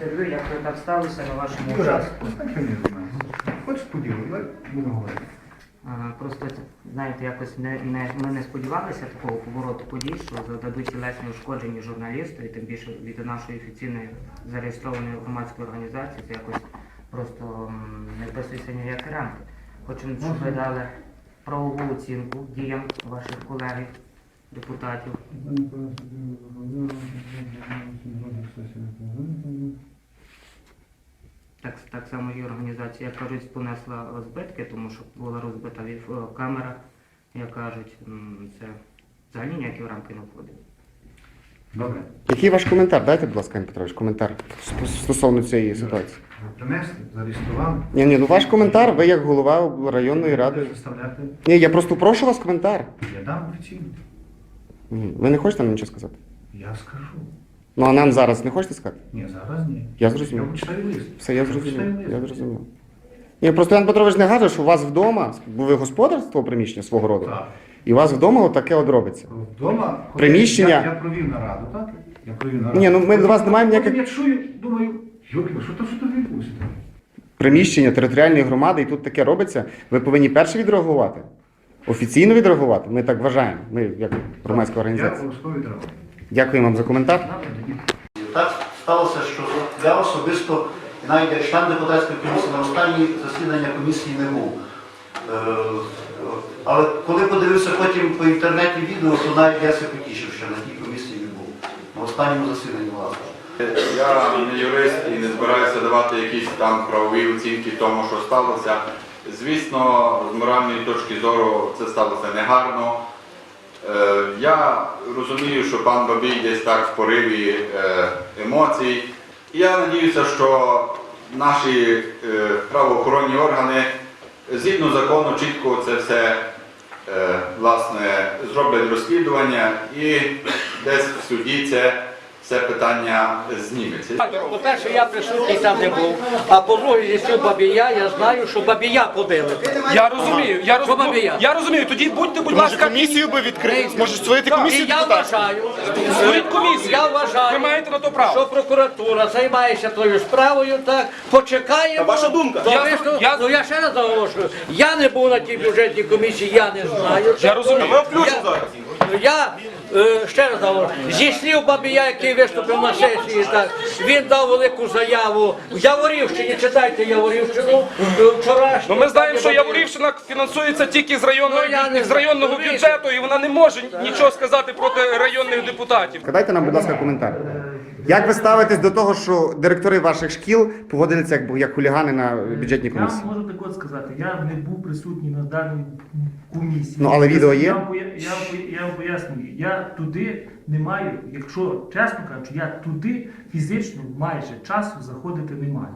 інтерв'ю, як ви так сталося на вашому участку. Хочеш поділу, давай будемо говорити. Просто знаєте, якось не, не ми не сподівалися такого повороту подій, що завдадуть тілесні ушкодження журналісту, і тим більше від нашої офіційної зареєстрованої громадської організації, це якось просто не вписується ні в які рамки. Хочемо, щоб ви дали правову оцінку діям ваших колег, депутатів. Так, так само і організація, як кажуть, понесла збитки, тому що була розбита е, камера, як кажуть, це взагалі ніякі в рамки не входить. Добре. Який ваш коментар? Дайте, будь ласка, Петрович, коментар стосовно цієї ситуації. Принесли, зареєстрували. Ні, ні, ну ваш коментар, ви як голова районної ради. Ні, я просто прошу вас коментар. Я дам офіційно. Ні, Ви не хочете нам нічого сказати? Я скажу. Ну а нам зараз не хочете сказати? Ні, зараз ні. Я зрозумів. Я почитаю лист. Все, я зрозумів. Я зрозумів. Ні, просто Іван Петрович не каже, що у вас вдома, бо ви господар з того приміщення свого роду, Так. і у вас вдома отаке от робиться. Вдома Приміщення. Я, я провів нараду, так? Я провів нараду. Ні, ну ми до вас не маємо ніяких Я чую, думаю, йоки, що то що то відбулося? приміщення територіальної громади, і тут таке робиться. Ви повинні перші відреагувати. Офіційно відреагувати. Ми так вважаємо. Ми як громадська Я організація. Дякую вам за коментар. Так сталося, що я особисто, і навіть як член депутатської комісії на останнє засідання комісії не був. Е, Але коли подивився потім по інтернеті відео, то навіть я себе потішив, що на тій комісії не був. На останньому засіданні власне. Я не юрист і не збираюся давати якісь там правові оцінки тому, що сталося. Звісно, з моральної точки зору це сталося негарно. Е, Я розумію, що пан Бабій десь так в пориві е, емоцій. І Я надіюся, що наші е, правоохоронні органи згідно закону чітко це все власне, зроблять розслідування і десь в суді це все питання зніметься. По-перше, я присутній там не був. А по-друге, слів Бабія, я знаю, що Бабія побили. Я розумію, я Що розумію. Бабія? Я розумію. Тоді будьте, будь Може ласка, комісію би відкрити? Може створити І комісію я вважаю, створіть комісію. я вважаю, Ви маєте на то право. що прокуратура займається тою справою, так, почекаємо. ваша думка. Я- я- Ну я ще раз наголошую, я не був на тій бюджетній комісії, я не знаю. Я розумію. Я- Я е, ще раз наголошую, зі слів Бабія, який виступив на сесії, так, він дав велику заяву в Яворівщині, читайте Яворівщину, е, вчорашню. Ну ми знаємо, що Яворівщина фінансується тільки з районного, Ну, з районного бюджету, і вона не може нічого сказати проти районних депутатів. Дайте нам, будь ласка, коментар. Як ви ставитесь до того, що директори ваших шкіл поводилися як, як хулігани на бюджетній комісії? Я можу так от сказати, я не був присутній на даній комісії. Ну, але відео є? Я вам, поя- я, вам поя- я вам пояснюю, я туди не маю, якщо чесно кажучи, я туди фізично майже часу заходити не маю.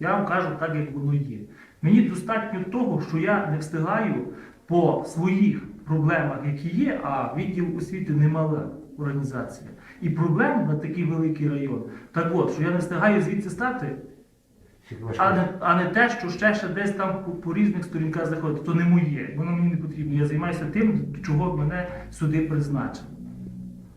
Я вам кажу так, як воно є. Мені достатньо того, що я не встигаю по своїх проблемах, які є, а відділ освіти немала організація. І проблем на такий великий район. Так от, що я не встигаю звідси стати, а не, а не те, що ще, ще десь там по, по різних сторінках заходить, то не моє, воно мені не потрібно. Я займаюся тим, чого мене сюди призначено.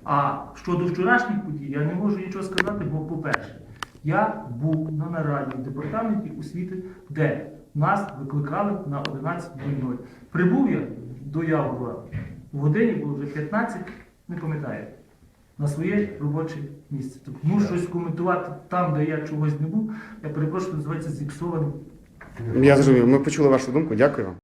А щодо вчорашніх подій, я не можу нічого сказати, бо, по-перше, я був на нараді в департаменті освіти, де нас викликали на 11.00. Прибув я до Явгора, в годині було вже 15, не пам'ятаю, на своє робоче місце. Тобто, ну, щось коментувати там, де я чогось не був, я перепрошую, називається зіпсованим Я зрозумів. Ми почули вашу думку. Дякую вам.